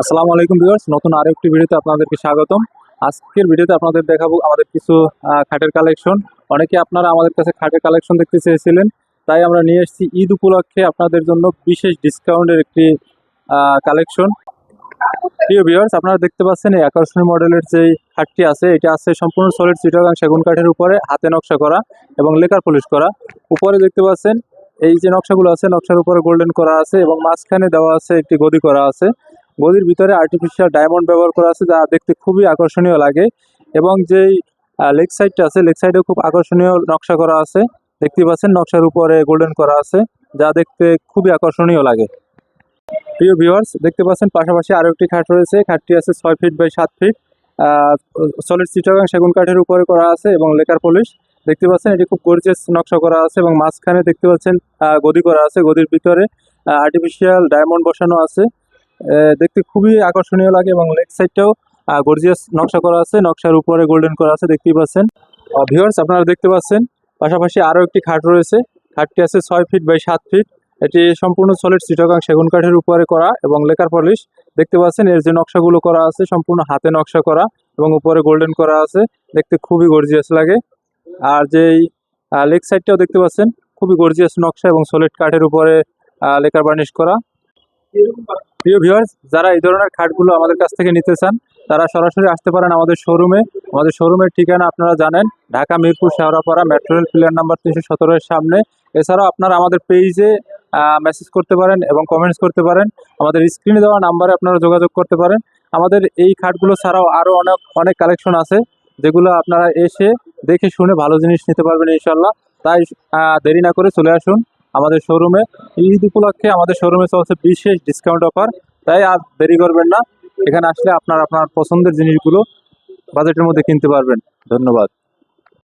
আসসালামু আলাইকুম ভিউয়ার্স, নতুন আরও একটি ভিডিওতে আপনাদেরকে স্বাগতম। আজকের ভিডিওতে আপনাদের দেখাবো আমাদের কিছু খাটের কালেকশন। অনেকে আপনারা আমাদের কাছে খাটের কালেকশন দেখতে চেয়েছিলেন, তাই আমরা নিয়ে এসেছি ঈদ উপলক্ষে আপনাদের জন্য বিশেষ ডিসকাউন্টের একটি কালেকশন। প্রিয় ভিউয়ার্স, আপনারা দেখতে পাচ্ছেন এই আকর্ষণীয় মডেলের যে খাটটি আছে, এটা আছে সম্পূর্ণ সলিড চিটাগাং সেগুন কাঠের উপরে, হাতে নকশা করা এবং লেকার পলিশ করা। উপরে দেখতে পাচ্ছেন, এই যে নকশাগুলো আছে, নকশার উপরে গোল্ডেন করা আছে এবং মাঝখানে দেওয়া আছে একটি গদি করা আছে। গদির ভিতরে আর্টিফিশিয়াল ডায়মন্ড ব্যবহার করা আছে, যা দেখতে খুবই আকর্ষণীয় লাগে। এবং যেই লেগ সাইডটা আছে লেগ সাইডে খুব আকর্ষণীয় নকশা করা আছে। দেখতে পাচ্ছেন নকশার উপরে গোল্ডেন করা আছে, যা দেখতে খুবই আকর্ষণীয় লাগে। প্রিয় ভিউয়ার্স দেখতে পাচ্ছেন পাশাপাশি আরও একটি খাট রয়েছে। খাটটি আছে ছয় ফিট বাই সাত ফিট সলিড চিটাগাং সেগুন কাঠের উপরে করা আছে এবং লেকার পলিশ দেখতে পাচ্ছেন এটি খুব গর্জিয়াস নকশা করা আছে এবং মাঝখানে দেখতে পাচ্ছেন গদি করা আছে। গদির ভিতরে আর্টিফিশিয়াল ডায়মন্ড বসানো আছে। দেখতে খুবই আকর্ষণীয় লাগে এবং লেগ সাইডটাও গর্জিয়াস নকশা করা আছে, নকশার উপরে গোল্ডেন করা আছে, দেখতেই পাচ্ছেন। ভিউয়ার্স আপনারা দেখতে পাচ্ছেন, পাশাপাশি আরও একটি খাট রয়েছে। খাটটি আছে ছয় ফিট বাই সাত ফিট। এটি সম্পূর্ণ সলিড চিটাগাং সেগুন কাঠের উপরে করা এবং লেকার পলিশ। দেখতে পাচ্ছেন, এর যে নকশাগুলো করা আছে, সম্পূর্ণ হাতে নকশা করা এবং উপরে গোল্ডেন করা আছে, দেখতে খুবই গর্জিয়াস লাগে। আর যেই লেগ সাইডটাও দেখতে পাচ্ছেন, খুবই গর্জিয়াস নকশা এবং সলিড কাঠের উপরে লেকার বার্নিশ করা। প্রিয় ভিউয়ার্স যারা এই ধরনের খাটগুলো আমাদের কাছ থেকে নিতে চান, তারা সরাসরি আসতে পারেন আমাদের শোরুমে আমাদের শোরুমের ঠিকানা আপনারা জানেন, Dhaka, Mirpur, Shewrapara metro rail pillar number তিনশো সতেরোর সামনে। এছাড়াও আপনারা আমাদের পেজে মেসেজ করতে পারেন এবং কমেন্টস করতে পারেন। আমাদের স্ক্রিনে দেওয়া নাম্বারে আপনারা যোগাযোগ করতে পারেন। আমাদের এই খাটগুলো ছাড়াও আরও অনেক অনেক কালেকশন আছে, যেগুলো আপনারা এসে দেখে শুনে ভালো জিনিস নিতে পারবেন ইনশাল্লাহ তাই দেরি না করে চলে আসুন। আমাদের শোরুমে ঈদ উপলক্ষে আমাদের শোরুমে চলছে বিশেষ ডিসকাউন্ট অফার তাই আর দেরি করবেন না। এখানে আসলে আপনার আপনার পছন্দের জিনিসগুলো বাজেটের মধ্যে কিনতে পারবেন। ধন্যবাদ।